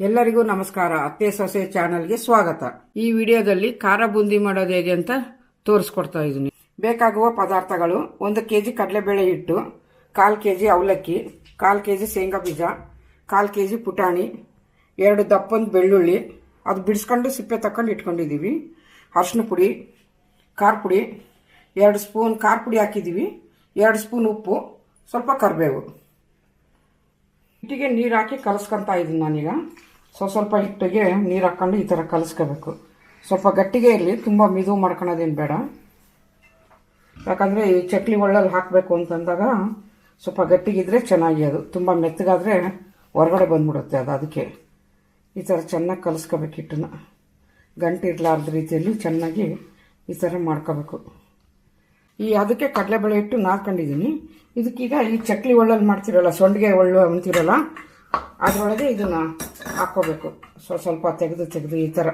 ಎಲ್ಲರಿಗೂ ನಮಸ್ಕಾರ. ಅತ್ತೆ ಸೊಸೆ ಚಾನಲ್ಗೆ ಸ್ವಾಗತ. ಈ ವಿಡಿಯೋದಲ್ಲಿ ಖಾರ ಬೂಂದಿ ಮಾಡೋದು ಹೇಗೆ ಅಂತ ತೋರಿಸ್ಕೊಡ್ತಾ ಇದ್ದೀನಿ. ಬೇಕಾಗುವ ಪದಾರ್ಥಗಳು ಒಂದು ಕೆ ಜಿ ಕಡಲೆಬೇಳೆ ಹಿಟ್ಟು, ಕಾಲು ಕೆ ಜಿ ಅವಲಕ್ಕಿ, ಕಾಲು ಕೆ ಜಿ ಶೇಂಗಾ ಬೀಜ, ಕಾಲು ಕೆ ಜಿ ಪುಟಾಣಿ, ಎರಡು ದಪ್ಪೊಂದು ಬೆಳ್ಳುಳ್ಳಿ, ಅದು ಬಿಡಿಸ್ಕೊಂಡು ಸಿಪ್ಪೆ ತಕೊಂಡು ಇಟ್ಕೊಂಡಿದ್ದೀವಿ ಅರ್ಶಿನ ಪುಡಿ, ಖಾರ ಪುಡಿ, ಎರಡು ಸ್ಪೂನ್ ಖಾರ ಪುಡಿ ಹಾಕಿದ್ದೀವಿ ಎರಡು ಸ್ಪೂನ್ ಉಪ್ಪು, ಸ್ವಲ್ಪ ಕರಿಬೇವು. ಹಿಟ್ಟಿಗೆ ನೀರು ಹಾಕಿ ಕಲಸ್ಕೊತಾ ಇದ್ದೀನಿ ನಾನೀಗ. ಸ್ವಲ್ಪ ಸ್ವಲ್ಪ ಹಿಟ್ಟಿಗೆ ನೀರು ಹಾಕ್ಕೊಂಡು ಈ ಥರ ಕಲಿಸ್ಕೋಬೇಕು. ಸ್ವಲ್ಪ ಗಟ್ಟಿಗೆ ಇರಲಿ, ತುಂಬ ಮಿದು ಮಾಡ್ಕೊಳೋದೇನು ಬೇಡ. ಯಾಕಂದರೆ ಈ ಚಕ್ಲಿ ಒಳ್ಳಲ್ಲಿ ಹಾಕಬೇಕು ಅಂತಂದಾಗ ಸ್ವಲ್ಪ ಗಟ್ಟಿಗಿದ್ರೆ ಚೆನ್ನಾಗಿ ಅದು. ತುಂಬ ಮೆತ್ತಗಾದರೆ ಹೊರಗಡೆ ಬಂದ್ಬಿಡುತ್ತೆ ಅದು ಅದಕ್ಕೆ. ಈ ಥರ ಚೆನ್ನಾಗಿ ಕಲಿಸ್ಕೋಬೇಕು ಹಿಟ್ಟನ್ನ. ಗಂಟು ಇರಲಾರ್ದ ರೀತಿಯಲ್ಲಿ ಚೆನ್ನಾಗಿ ಈ ಥರ ಮಾಡ್ಕೋಬೇಕು. ಈ ಅದಕ್ಕೆ ಕಡಲೆಬೇಳೆ ಹಿಟ್ಟು ನಾದ್ಕೊಂಡಿದ್ದೀನಿ ಇದಕ್ಕೀಗ ಈ ಚಕ್ಲಿ ಒಳ್ಳಲ್ಲಿ ಮಾಡ್ತಿರಲ್ಲ, ಸೊಂಡಿಗೆ ಒಳ್ಳು ಅಂತಿರಲ್ಲ ಅದರೊಳಗೆ ಇದನ್ನು ಹಾಕ್ಕೋಬೇಕು. ಸ್ವಲ್ಪ ಸ್ವಲ್ಪ ತೆಗೆದು ತೆಗೆದು ಈ ಥರ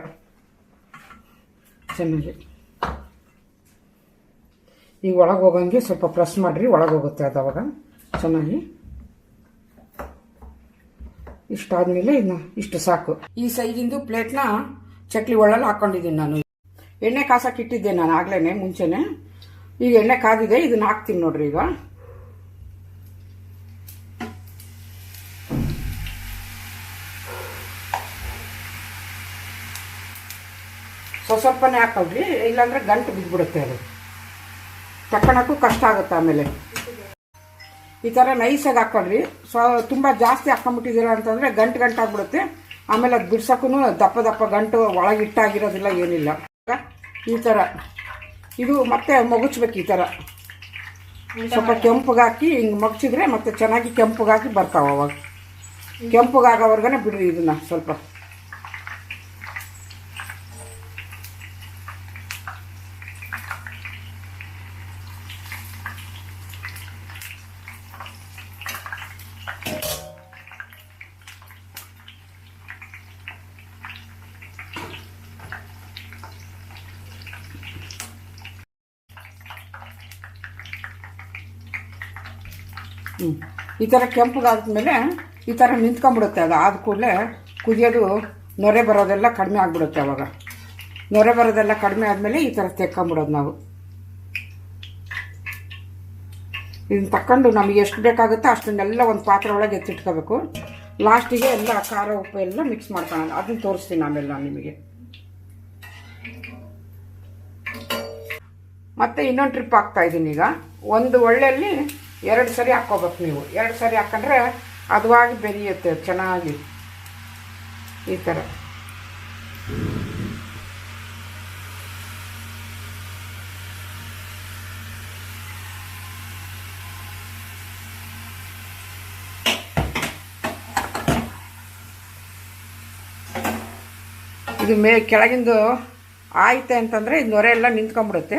ಚೆನ್ನಾಗಿ. ಈಗ ಒಳಗೆ ಹೋಗಂಗೆ ಸ್ವಲ್ಪ ಪ್ರೆಸ್ ಮಾಡಿರಿ, ಒಳಗೆ ಹೋಗುತ್ತೆ ಅದು ಅವಾಗ. ಚೆನ್ನಾಗಿ. ಇಷ್ಟಾದ್ಮೇಲೆ ಇದನ್ನ ಇಷ್ಟು ಸಾಕು. ಈ ಸೈಜಿಂದು ಪ್ಲೇಟ್ನ ಚಕ್ಲಿ ಒಳ್ಳಲ್ಲಿ ಹಾಕ್ಕೊಂಡಿದ್ದೀನಿ ನಾನು. ಎಣ್ಣೆ ಕಾಸಕ್ಕೆ ಇಟ್ಟಿದ್ದೆ ನಾನು ಆಗ್ಲೇ ಮುಂಚೆನೆ. ಈಗ ಎಣ್ಣೆ ಕಾದಿದೆ, ಇದನ್ನ ಹಾಕ್ತೀನಿ ನೋಡ್ರಿ ಈಗ. ಸ್ವಲ್ಪನೇ ಹಾಕೊಳ್ರಿ ಇಲ್ಲಾಂದ್ರೆ ಗಂಟು ಬಿದ್ದುಬಿಡುತ್ತೆ ಅದು. ತಕ್ಕಣಕ್ಕೂ ಕಷ್ಟ ಆಗುತ್ತೆ ಆಮೇಲೆ. ಈ ಥರ ನೈಸಾಗಿ ಹಾಕೊಳ್ರಿ. ಸ್ವ ತುಂಬ ಜಾಸ್ತಿ ಹಾಕೊಂಡ್ಬಿಟ್ಟಿದ್ದೀರ ಅಂತಂದರೆ ಗಂಟು ಗಂಟು ಆಗಿಬಿಡುತ್ತೆ. ಆಮೇಲೆ ಅದು ಬಿಡ್ಸೋಕ್ಕೂ ದಪ್ಪ ದಪ್ಪ ಗಂಟು ಒಳಗೆ ಇಟ್ಟಾಗಿರೋದಿಲ್ಲ ಏನಿಲ್ಲ. ಈ ಥರ. ಇದು ಮತ್ತೆ ಮಗುಚ್ಬೇಕು ಈ ಥರ. ಸ್ವಲ್ಪ ಕೆಂಪಗಾಕಿ ಹಿಂಗೆ ಮಗ್ಚಿದ್ರೆ ಮತ್ತೆ ಚೆನ್ನಾಗಿ ಕೆಂಪಗಾಕಿ ಬರ್ತಾವೆ ಅವಾಗ. ಕೆಂಪಗಾಗೋವರ್ಗನೆ ಬಿಡ್ರಿ ಇದನ್ನು ಸ್ವಲ್ಪ. ಈ ಥರ ಕೆಂಪಗಾದ್ಮೇಲೆ ಈ ಥರ ನಿಂತ್ಕೊಂಡ್ಬಿಡುತ್ತೆ ಅದು. ಆದ ಕೂಡಲೇ ಕುದಿಯೋದು ನೊರೆ ಬರೋದೆಲ್ಲ ಕಡಿಮೆ ಆಗಿಬಿಡುತ್ತೆ ಅವಾಗ. ನೊರೆ ಬರೋದೆಲ್ಲ ಕಡಿಮೆ ಆದಮೇಲೆ ಈ ಥರ ತೆಕ್ಕೊಂಬಿಡೋದು ನಾವು. ಇದನ್ನ ತಕ್ಕೊಂಡು ನಮಗೆ ಎಷ್ಟು ಬೇಕಾಗುತ್ತೋ ಅಷ್ಟನ್ನೆಲ್ಲ ಒಂದು ಪಾತ್ರೆ ಒಳಗೆ ಎತ್ತಿಟ್ಕೋಬೇಕು. ಲಾಸ್ಟಿಗೆ ಎಲ್ಲ ಖಾರ, ಉಪ್ಪು ಎಲ್ಲ ಮಿಕ್ಸ್ ಮಾಡ್ಕೊಳ್ಳೋಣ. ಅದನ್ನ ತೋರಿಸ್ತೀನಿ ಆಮೇಲೆ ನಾನು ನಿಮಗೆ. ಮತ್ತು ಇನ್ನೊಂದು ಟ್ರಿಪ್ ಹಾಕ್ತಾ ಇದ್ದೀನಿ ಈಗ ಒಂದು ಒಳ್ಳೆಯಲ್ಲಿ ಎರಡು ಸರಿ ಹಾಕ್ಕೋಬೇಕು ನೀವು. ಎರಡು ಸರಿ ಹಾಕೊಂಡ್ರೆ ಅದುವಾಗಿ ಬೆರೆಯುತ್ತೆ, ಚೆನ್ನಾಗಿ. ಈ ಥರ. ಇದು ಮೇ, ಕೆಳಗಿಂದು ಆಯ್ತೆ ಅಂತಂದರೆ ಇದು ನೊರೆ ಎಲ್ಲ ನಿಂತ್ಕೊಂಬಿಡುತ್ತೆ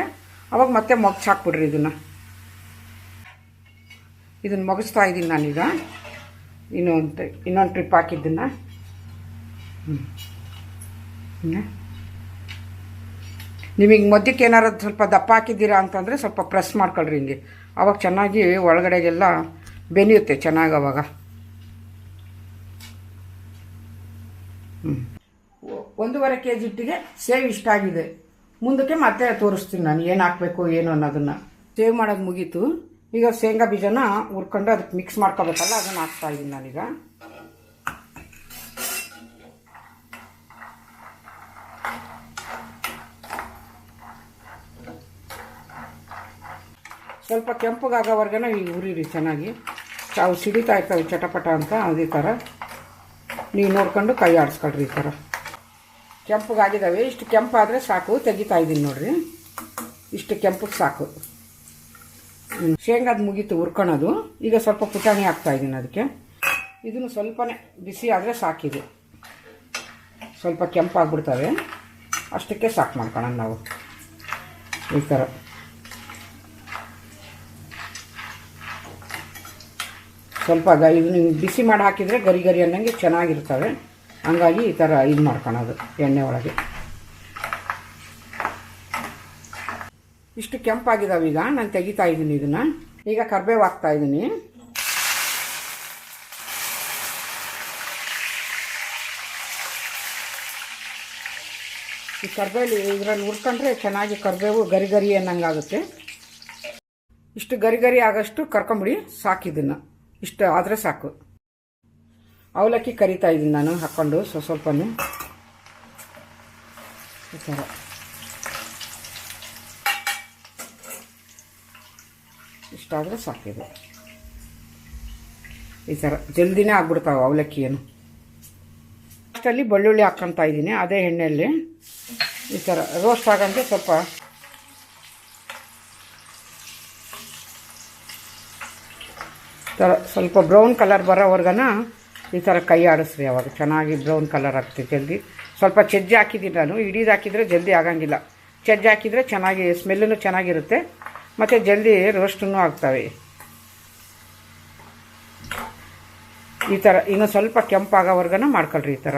ಅವಾಗ ಮತ್ತೆ ಮೊಗ್ಸಾಕ್ಬಿಡ್ರಿ ಇದನ್ನು. ಇದನ್ನು ಮುಗಿಸ್ತಾ ಇದ್ದೀನಿ ನಾನೀಗ. ಇನ್ನೊಂದು ಇನ್ನೊಂದು ಟ್ರಿಪ್ ಹಾಕಿದ್ದನ್ನ. ಹ್ಞೂ ನಿಮಗೆ ಮಧ್ಯಕ್ಕೆ ಏನಾರು ಸ್ವಲ್ಪ ದಪ್ಪ ಹಾಕಿದ್ದೀರಾ ಅಂತಂದರೆ ಸ್ವಲ್ಪ ಪ್ರೆಸ್ ಮಾಡ್ಕೊಳ್ರಿ ಹಿಂಗೆ. ಅವಾಗ ಚೆನ್ನಾಗಿ ಒಳಗಡೆಗೆಲ್ಲ ಬೆನೆಯುತ್ತೆ ಚೆನ್ನಾಗಿ ಅವಾಗ. ಒಂದೂವರೆ ಕೆ ಜಿ ಹಿಟ್ಟಿಗೆ ಸೇವ್ ಇಷ್ಟ ಆಗಿದೆ. ಮುಂದಕ್ಕೆ ಮತ್ತೆ ತೋರಿಸ್ತೀನಿ ನಾನು ಏನು ಹಾಕಬೇಕು, ಏನು ಅನ್ನೋದನ್ನು. ಸೇವ್ ಮಾಡೋದು ಮುಗೀತು. ಈಗ ಶೇಂಗಾ ಬೀಜನ ಹುರ್ಕೊಂಡು ಅದಕ್ಕೆ ಮಿಕ್ಸ್ ಮಾಡ್ಕೋಬೇಕಲ್ಲ, ಅದನ್ನು ಹಾಕ್ತಾ ಇದ್ದೀನಿ ನಾನೀಗ. ಸ್ವಲ್ಪ ಕೆಂಪಗಾಗೋವರೆಗೆ ಈಗ ಹುರಿರಿ ಚೆನ್ನಾಗಿ. ಅವು ಸಿಡಿತಾ ಇರ್ತವೆ ಚಟಪಟ ಅಂತ, ಅದೇ ಥರ ನೀವು ನೋಡ್ಕೊಂಡು ಕೈ ಆಡಿಸ್ಕೊಳ್ರಿ ಈ ಥರ ಕೆಂಪಗಾಗಿದ್ದಾವೆ ಇಷ್ಟು ಕೆಂಪಾದರೆ ಸಾಕು, ತೆಗಿತಾ ಇದ್ದೀನಿ ನೋಡ್ರಿ. ಇಷ್ಟು ಕೆಂಪಗೆ ಸಾಕು. ಶೇಂಗಾದ ಮುಗೀತು ಹುರ್ಕೊಳೋದು. ಈಗ ಸ್ವಲ್ಪ ಪುಟಾಣಿ ಹಾಕ್ತಾ ಇದ್ದೀನಿ ಅದಕ್ಕೆ. ಇದನ್ನು ಸ್ವಲ್ಪನೇ ಬಿಸಿ ಆದರೆ ಸಾಕಿದೆ. ಸ್ವಲ್ಪ ಕೆಂಪಾಗ್ಬಿಡ್ತವೆ. ಅಷ್ಟಕ್ಕೆ ಸಾಕು ಮಾಡ್ಕೊಳ್ಳೋಣ ನಾವು. ಈ ಥರ ಸ್ವಲ್ಪ ಗ ಇದನ್ನ ಬಿಸಿ ಮಾಡಿ ಹಾಕಿದರೆ ಗರಿ ಗರಿ ಅನ್ನಂಗೆ ಚೆನ್ನಾಗಿರ್ತವೆ. ಹಂಗಾಗಿ ಈ ಥರ ಇದು ಮಾಡ್ಕೊಳೋದು ಎಣ್ಣೆ ಒಳಗೆ. ಇಷ್ಟು ಕೆಂಪಾಗಿದ್ದಾವೆ ಈಗ. ನಾನು ತೆಗಿತಾ ಇದ್ದೀನಿ ಇದನ್ನು. ಈಗ ಕರ್ಬೇವು ಹಾಕ್ತಾ ಇದ್ದೀನಿ ಈ ಕರ್ಬೇವು ಇದರಲ್ಲಿ ಹುರ್ಕೊಂಡ್ರೆ ಚೆನ್ನಾಗಿ ಕರ್ಬೇವು ಗರಿ ಗರಿ ಅನ್ನಂಗಾಗುತ್ತೆ. ಇಷ್ಟು ಗರಿ ಗರಿ ಆಗಷ್ಟು ಕರ್ಕೊಂಬಿಡಿ ಸಾಕಿದನ್ನು ಇಷ್ಟು ಆದರೆ ಸಾಕು. ಅವಲಕ್ಕಿ ಕರಿತಾ ಇದ್ದೀನಿ ನಾನು, ಹಾಕ್ಕೊಂಡು ಸ್ವಲ್ಪ ಸ್ವಲ್ಪನೂ. ಈ ಇಷ್ಟಾದರೆ ಸಾಕಿದೆ. ಈ ಥರ ಜಲ್ದಿನೇ ಆಗ್ಬಿಡ್ತಾವೆ ಅವಲಕ್ಕಿ ಏನು ಅಷ್ಟರಲ್ಲಿ ಬೆಳ್ಳುಳ್ಳಿ ಹಾಕ್ಕೊತಾ ಇದ್ದೀನಿ, ಅದೇ ಎಣ್ಣೆಯಲ್ಲಿ. ಈ ಥರ ರೋಸ್ಟ್ ಆಗಂಗೆ ಸ್ವಲ್ಪ ಥರ ಸ್ವಲ್ಪ ಬ್ರೌನ್ ಕಲರ್ ಬರೋವರ್ಗನ ಈ ಥರ ಕೈ ಆಡಿಸ್ರಿ ಅವಾಗ. ಚೆನ್ನಾಗಿ ಬ್ರೌನ್ ಕಲರ್ ಆಗ್ತದೆ ಜಲ್ದಿ. ಸ್ವಲ್ಪ ಚಜ್ಜಿ ಹಾಕಿದ್ದೀನಿ ನಾನು, ಇಡೀದು ಹಾಕಿದರೆ ಜಲ್ದಿ ಆಗಂಗಿಲ್ಲ. ಚಜ್ಜಿ ಹಾಕಿದರೆ ಚೆನ್ನಾಗಿ ಸ್ಮೆಲ್ಲೂ ಚೆನ್ನಾಗಿರುತ್ತೆ. ಮತ್ತು ಜಲ್ದಿ ರೋಸ್ಟೂ ಆಗ್ತವೆ. ಈ ಥರ ಇನ್ನು ಸ್ವಲ್ಪ ಕೆಂಪಾಗೋವರೆಗೂ ಮಾಡ್ಕೊಳ್ರಿ ಈ ಥರ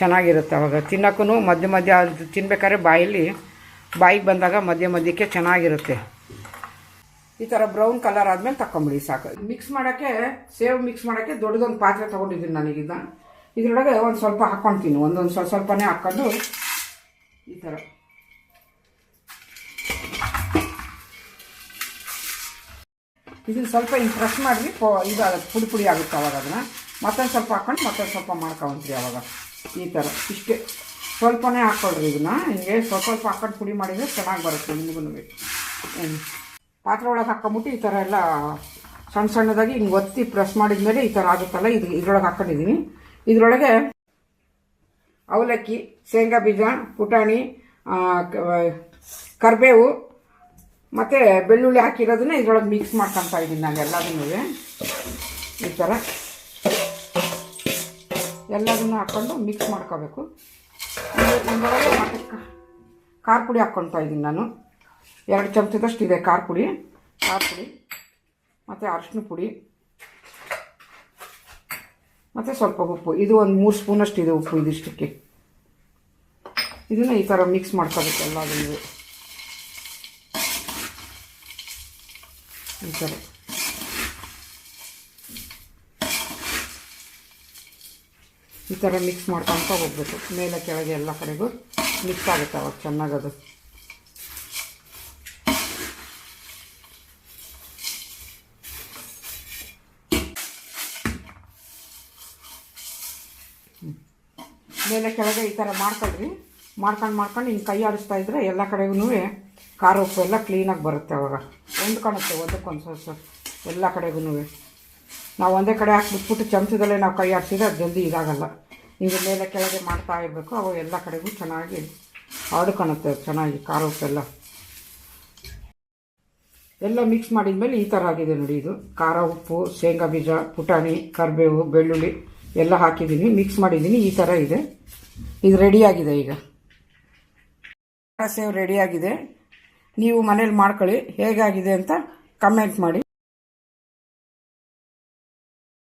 ಚೆನ್ನಾಗಿರುತ್ತೆ ಅವಾಗ. ತಿನ್ನೋಕ್ಕೂ ಮಧ್ಯ ಮಧ್ಯ ಅದು ತಿನ್ಬೇಕಾದ್ರೆ ಬಾಯಲ್ಲಿ, ಬಾಯಿಗೆ ಬಂದಾಗ ಮಧ್ಯ ಮಧ್ಯಕ್ಕೆ ಚೆನ್ನಾಗಿರುತ್ತೆ. ಈ ಥರ ಬ್ರೌನ್ ಕಲರ್ ಆದಮೇಲೆ ತಕೊಂಬಿಡಿ ಸಾಕು. ಮಿಕ್ಸ್ ಮಾಡೋಕ್ಕೆ, ಸೇವ್ ಮಿಕ್ಸ್ ಮಾಡೋಕ್ಕೆ ದೊಡ್ಡದೊಂದು ಪಾತ್ರೆ ತೊಗೊಂಡಿದ್ದೀನಿ ನನಗಿದ ಇದರೊಳಗೆ ಒಂದು ಸ್ವಲ್ಪ ಹಾಕ್ಕೊಳ್ತೀನಿ ಒಂದೊಂದು ಸ್ವಲ್ಪ, ಸ್ವಲ್ಪನೇ ಹಾಕ್ಕೊಂಡು ಈ ಥರ ಇದನ್ನು ಸ್ವಲ್ಪ ಹಿಂಗೆ ಪ್ರೆಸ್ ಮಾಡಿರಿ ಪೋ ಇದಾಗುತ್ತೆ ಪುಡಿ ಪುಡಿ ಆಗುತ್ತೆ ಅವಾಗ ಅದನ್ನು. ಮತ್ತೊಂದು ಸ್ವಲ್ಪ ಹಾಕ್ಕೊಂಡು ಮತ್ತೊಂದು ಸ್ವಲ್ಪ ಮಾಡ್ಕೊಂತೀರಿ ಅವಾಗ. ಈ ಥರ ಇಷ್ಟೇ. ಸ್ವಲ್ಪನೇ ಹಾಕ್ಕೊಳ್ರಿ ಇದನ್ನು. ಹಿಂಗೆ ಸ್ವಲ್ಪ ಸ್ವಲ್ಪ ಹಾಕ್ಕೊಂಡು ಪುಡಿ ಮಾಡಿದರೆ ಚೆನ್ನಾಗಿ ಬರುತ್ತೆ ನಿಮಗೂ ಪಾತ್ರೆ ಒಳಗೆ ಹಾಕ್ಕೊಂಬಿಟ್ಟು ಈ ಥರ ಎಲ್ಲ ಸಣ್ಣ ಸಣ್ಣದಾಗಿ ಹಿಂಗೆ ಒತ್ತಿ ಪ್ರೆಸ್ ಮಾಡಿದ ಮೇಲೆ ಈ ಥರ ಆಗುತ್ತಲ್ಲ, ಇದು ಇದ್ರೊಳಗೆ ಹಾಕ್ಕೊಂಡಿದ್ದೀನಿ ಇದರೊಳಗೆ ಅವಲಕ್ಕಿ, ಶೇಂಗಾ ಬೀಜ, ಪುಟಾಣಿ ಕರಿಬೇವು ಮತ್ತು ಬೆಳ್ಳುಳ್ಳಿ ಹಾಕಿರೋದನ್ನ ಇದ್ರೊಳಗೆ ಮಿಕ್ಸ್ ಮಾಡ್ಕೊತಾ ಇದ್ದೀನಿ ನಾನು ಎಲ್ಲದನ್ನೂ. ಈ ಥರ ಎಲ್ಲದನ್ನು ಹಾಕ್ಕೊಂಡು ಮಿಕ್ಸ್ ಮಾಡ್ಕೋಬೇಕು. ಇದರೊಳಗೆ ಖಾರ ಪುಡಿ ಹಾಕ್ಕೊಳ್ತಾ ಇದ್ದೀನಿ ನಾನು. ಎರಡು ಚಮಚದಷ್ಟು ಇದೆ ಖಾರ ಪುಡಿ ಖಾರ ಪುಡಿ ಮತ್ತು ಅರಶಿನ ಪುಡಿ, ಮತ್ತು ಸ್ವಲ್ಪ ಉಪ್ಪು. ಇದು ಒಂದು ಮೂರು ಸ್ಪೂನಷ್ಟು ಇದೆ ಉಪ್ಪು ಇದಿಷ್ಟಕ್ಕೆ. ಇದನ್ನು ಈ ಥರ ಮಿಕ್ಸ್ ಮಾಡ್ಕೋಬೇಕು ಎಲ್ಲದನ್ನು. ಈ ಥರ ಈ ಥರ ಮಿಕ್ಸ್ ಮಾಡ್ಕೊತ ಹೋಗ್ಬೇಕು. ಮೇಲೆ ಕೆಳಗೆ ಎಲ್ಲ ಕಡೆಗೂ ಮಿಕ್ಸ್ ಆಗುತ್ತೆ ಅವಾಗ ಚೆನ್ನಾಗದು. ಮೇಲೆ ಕೆಳಗೆ ಈ ಥರ ಮಾಡ್ಕೊಳ್ರಿ ಮಾಡ್ಕೊಂಡು ಮಾಡ್ಕೊಂಡು ಹಿಂಗೆ ಕೈ ಆಡಿಸ್ತಾ ಇದ್ರೆ ಎಲ್ಲ ಕಡೆಗೂ ಖಾರ ಉಪ್ಪು ಎಲ್ಲ ಕ್ಲೀನಾಗಿ ಬರುತ್ತೆ ಅವಾಗ. ಹೊಂದ್ಕೊಳುತ್ತೆ ಒಂದಕ್ಕೊಂದು ಸ್ವಲ್ಪ ಸ್ವಲ್ಪ ಎಲ್ಲ ಕಡೆಗೂ ನಾವು ಒಂದೇ ಕಡೆ ಹಾಕ್ಬಿಟ್ಬಿಟ್ಟು ಚಮಚದಲ್ಲೇ ನಾವು ಕೈ ಹಾಕ್ಸಿದ್ರೆ ಅದು ಜಲ್ದಿ ಇದಾಗಲ್ಲ. ಹಿಂಗೆ ಮೇಲೆ ಕೆಳಗೆ ಮಾಡ್ತಾ ಇರಬೇಕು, ಅವು ಎಲ್ಲ ಕಡೆಗೂ ಚೆನ್ನಾಗಿ ಆಡ್ಕೊಳುತ್ತೆ ಚೆನ್ನಾಗಿ ಖಾರ ಉಪ್ಪೆಲ್ಲ ಎಲ್ಲ ಮಿಕ್ಸ್ ಮಾಡಿದ ಮೇಲೆ ಈ ಥರ ಆಗಿದೆ ನೋಡಿ ಇದು. ಖಾರ, ಉಪ್ಪು, ಶೇಂಗಾ ಬೀಜ, ಪುಟಾಣಿ, ಕರಿಬೇವು, ಬೆಳ್ಳುಳ್ಳಿ ಎಲ್ಲ ಹಾಕಿದ್ದೀನಿ. ಮಿಕ್ಸ್ ಮಾಡಿದ್ದೀನಿ, ಈ ಥರ ಇದೆ. ಇದು ರೆಡಿಯಾಗಿದೆ ಈಗ. ಸೇವ್ ರೆಡಿಯಾಗಿದೆ ನೀವು ಮನೇಲಿ ಮಾಡ್ಕೊಳ್ಳಿ ಹೇಗಾಗಿದೆ ಅಂತ ಕಮೆಂಟ್ ಮಾಡಿ.